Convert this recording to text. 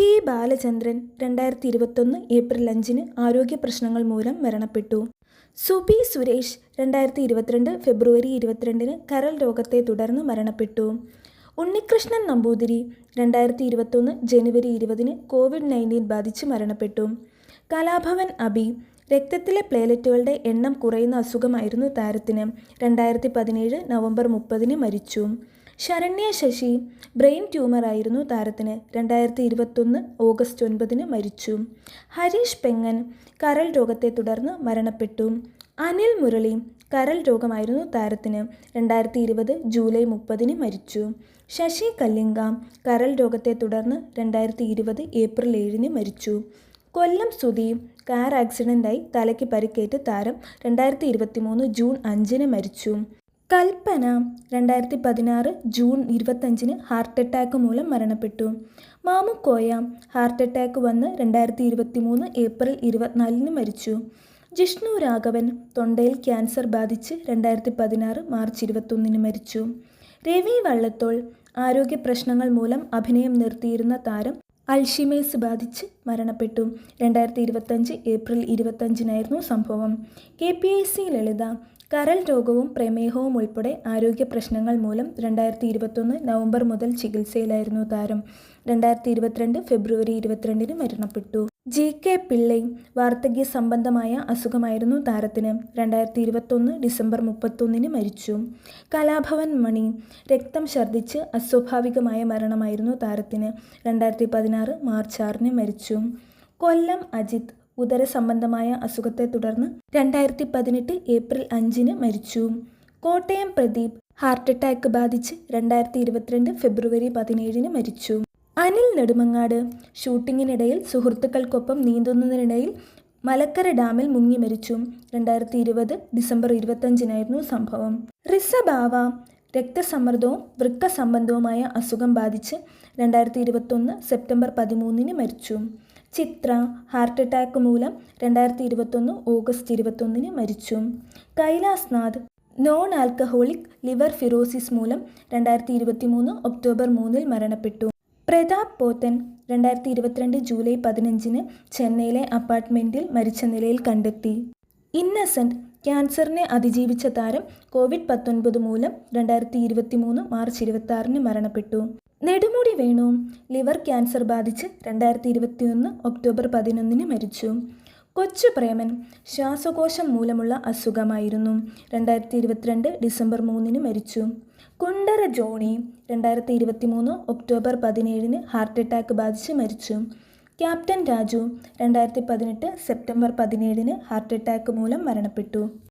P. Balachandran രണ്ടായിരത്തി ഇരുപത്തൊന്ന് April അഞ്ചിന് ആരോഗ്യ പ്രശ്നങ്ങൾ മൂലം മരണപ്പെട്ടു. സുബി സുരേഷ് രണ്ടായിരത്തി ഇരുപത്തിരണ്ട് ഫെബ്രുവരി ഇരുപത്തിരണ്ടിന് കരൾ രോഗത്തെ തുടർന്ന് മരണപ്പെട്ടു. ഉണ്ണികൃഷ്ണൻ നമ്പൂതിരി രണ്ടായിരത്തി ഇരുപത്തൊന്ന് ജനുവരി ഇരുപതിന് കോവിഡ് നയന്റീൻ ബാധിച്ച് മരണപ്പെട്ടു. കലാഭവൻ അബി രക്തത്തിലെ പ്ലേലറ്റുകളുടെ എണ്ണം കുറയുന്ന അസുഖമായിരുന്നു താരത്തിന്. രണ്ടായിരത്തി പതിനേഴ് നവംബർ മുപ്പതിന് മരിച്ചു. ശരണ്യ ശശി ബ്രെയിൻ ട്യൂമറായിരുന്നു താരത്തിന്. രണ്ടായിരത്തി ഇരുപത്തൊന്ന് ഓഗസ്റ്റ് ഒൻപതിന് മരിച്ചു. ഹരീഷ് പെങ്ങൻ കരൾ രോഗത്തെ തുടർന്ന് മരണപ്പെട്ടു. അനിൽ മുരളി കരൾ രോഗമായിരുന്നു താരത്തിന്. രണ്ടായിരത്തി ഇരുപത് ജൂലൈ മുപ്പതിന് മരിച്ചു. ശശി കല്ലിംഗ കരൾ രോഗത്തെ തുടർന്ന് രണ്ടായിരത്തി ഇരുപത് ഏപ്രിൽ ഏഴിന് മരിച്ചു. കൊല്ലം സുധി കാർ ആക്സിഡന്റായി തലയ്ക്ക് പരിക്കേറ്റ് താരം രണ്ടായിരത്തി ഇരുപത്തി മൂന്ന് ജൂൺ അഞ്ചിന് മരിച്ചു. കൽപ്പന രണ്ടായിരത്തി പതിനാറ് ജൂൺ ഇരുപത്തഞ്ചിന് ഹാർട്ട് അറ്റാക്ക് മൂലം മരണപ്പെട്ടു. മാമുക്കോയ ഹാർട്ട് അറ്റാക്ക് വന്ന് രണ്ടായിരത്തി ഇരുപത്തി മൂന്ന് ഏപ്രിൽ ഇരുപത്തിനാലിന് മരിച്ചു. ജിഷ്ണു രാഘവൻ തൊണ്ടയിൽ ക്യാൻസർ ബാധിച്ച് രണ്ടായിരത്തി പതിനാറ് മാർച്ച് ഇരുപത്തൊന്നിന് മരിച്ചു. രവി വള്ളത്തോൾ ആരോഗ്യ പ്രശ്നങ്ങൾ മൂലം അഭിനയം നിർത്തിയിരുന്ന താരം അൽഷിമേഴ്സ് ബാധിച്ച് മരണപ്പെട്ടു. രണ്ടായിരത്തി ഇരുപത്തഞ്ച് ഏപ്രിൽ ഇരുപത്തഞ്ചിനായിരുന്നു സംഭവം. K P I C Lalitha കരൾ രോഗവും പ്രമേഹവും ഉൾപ്പെടെ ആരോഗ്യ പ്രശ്നങ്ങൾ മൂലം രണ്ടായിരത്തി ഇരുപത്തൊന്ന് നവംബർ മുതൽ ചികിത്സയിലായിരുന്നു താരം. രണ്ടായിരത്തി ഇരുപത്തിരണ്ട് ഫെബ്രുവരി ഇരുപത്തിരണ്ടിന് മരണപ്പെട്ടു. ജി കെ പിള്ളൈ വാർദ്ധക്യ സംബന്ധമായ അസുഖമായിരുന്നു താരത്തിന്. രണ്ടായിരത്തി ഇരുപത്തൊന്ന് ഡിസംബർ മുപ്പത്തൊന്നിന് മരിച്ചു. കലാഭവൻ മണി രക്തം ഛർദ്ദിച്ച് അസ്വാഭാവികമായ മരണമായിരുന്നു താരത്തിന്. രണ്ടായിരത്തി പതിനാറ് മാർച്ച് ആറിന് മരിച്ചു. കൊല്ലം അജിത് ഉദര സംബന്ധമായ അസുഖത്തെ തുടർന്ന് രണ്ടായിരത്തി പതിനെട്ട് ഏപ്രിൽ അഞ്ചിന് മരിച്ചു. കോട്ടയം പ്രദീപ് ഹാർട്ട് അറ്റാക്ക് ബാധിച്ച് രണ്ടായിരത്തി ഇരുപത്തിരണ്ട് ഫെബ്രുവരി പതിനേഴിന് മരിച്ചു. അനിൽ നെടുമങ്ങാട്. ഷൂട്ടിങ്ങിനിടയിൽ സുഹൃത്തുക്കൾക്കൊപ്പം നീന്തുന്നതിനിടയിൽ മലക്കര ഡാമിൽ മുങ്ങി മരിച്ചു. രണ്ടായിരത്തി ഇരുപത് ഡിസംബർ ഇരുപത്തഞ്ചിനായിരുന്നു സംഭവം. റിസ ബാവ രക്തസമ്മർദ്ദവും വൃക്ക സംബന്ധവുമായ അസുഖം ബാധിച്ച് രണ്ടായിരത്തി ഇരുപത്തൊന്ന് സെപ്റ്റംബർ പതിമൂന്നിന് മരിച്ചു. ചിത്ര ഹാർട്ട് അറ്റാക്ക് മൂലം രണ്ടായിരത്തി ഇരുപത്തൊന്ന് ഓഗസ്റ്റ് ഇരുപത്തൊന്നിന് മരിച്ചു. Kailasnath non alcoholic liver fibrosis മൂലം രണ്ടായിരത്തി ഇരുപത്തി മൂന്ന് ഒക്ടോബർ മൂന്നിൽ മരണപ്പെട്ടു. പ്രതാപ് പോത്തൻ രണ്ടായിരത്തി ഇരുപത്തിരണ്ട് ജൂലൈ പതിനഞ്ചിന് ചെന്നൈയിലെ അപ്പാർട്ട്മെന്റിൽ മരിച്ച നിലയിൽ കണ്ടെത്തി. ഇന്നസെന്റ് ക്യാൻസറിനെ അതിജീവിച്ച താരം കോവിഡ് പത്തൊൻപത് മൂലം രണ്ടായിരത്തി ഇരുപത്തി മൂന്ന് മാർച്ച് ഇരുപത്തി ആറിന് മരണപ്പെട്ടു. നെടുമുടി വേണു ലിവർ ക്യാൻസർ ബാധിച്ച് രണ്ടായിരത്തി ഇരുപത്തിയൊന്ന് ഒക്ടോബർ പതിനൊന്നിന് മരിച്ചു. കൊച്ചു പ്രേമൻ ശ്വാസകോശം മൂലമുള്ള അസുഖമായിരുന്നു. രണ്ടായിരത്തി ഇരുപത്തിരണ്ട് ഡിസംബർ മൂന്നിന് മരിച്ചു. കുണ്ടറ ജോണി രണ്ടായിരത്തി ഇരുപത്തി മൂന്ന് ഒക്ടോബർ പതിനേഴിന് ഹാർട്ട് അറ്റാക്ക് ബാധിച്ച് മരിച്ചു. ക്യാപ്റ്റൻ രാജു രണ്ടായിരത്തി പതിനെട്ട് സെപ്റ്റംബർ പതിനേഴിന് ഹാർട്ട് അറ്റാക്ക് മൂലം മരണപ്പെട്ടു.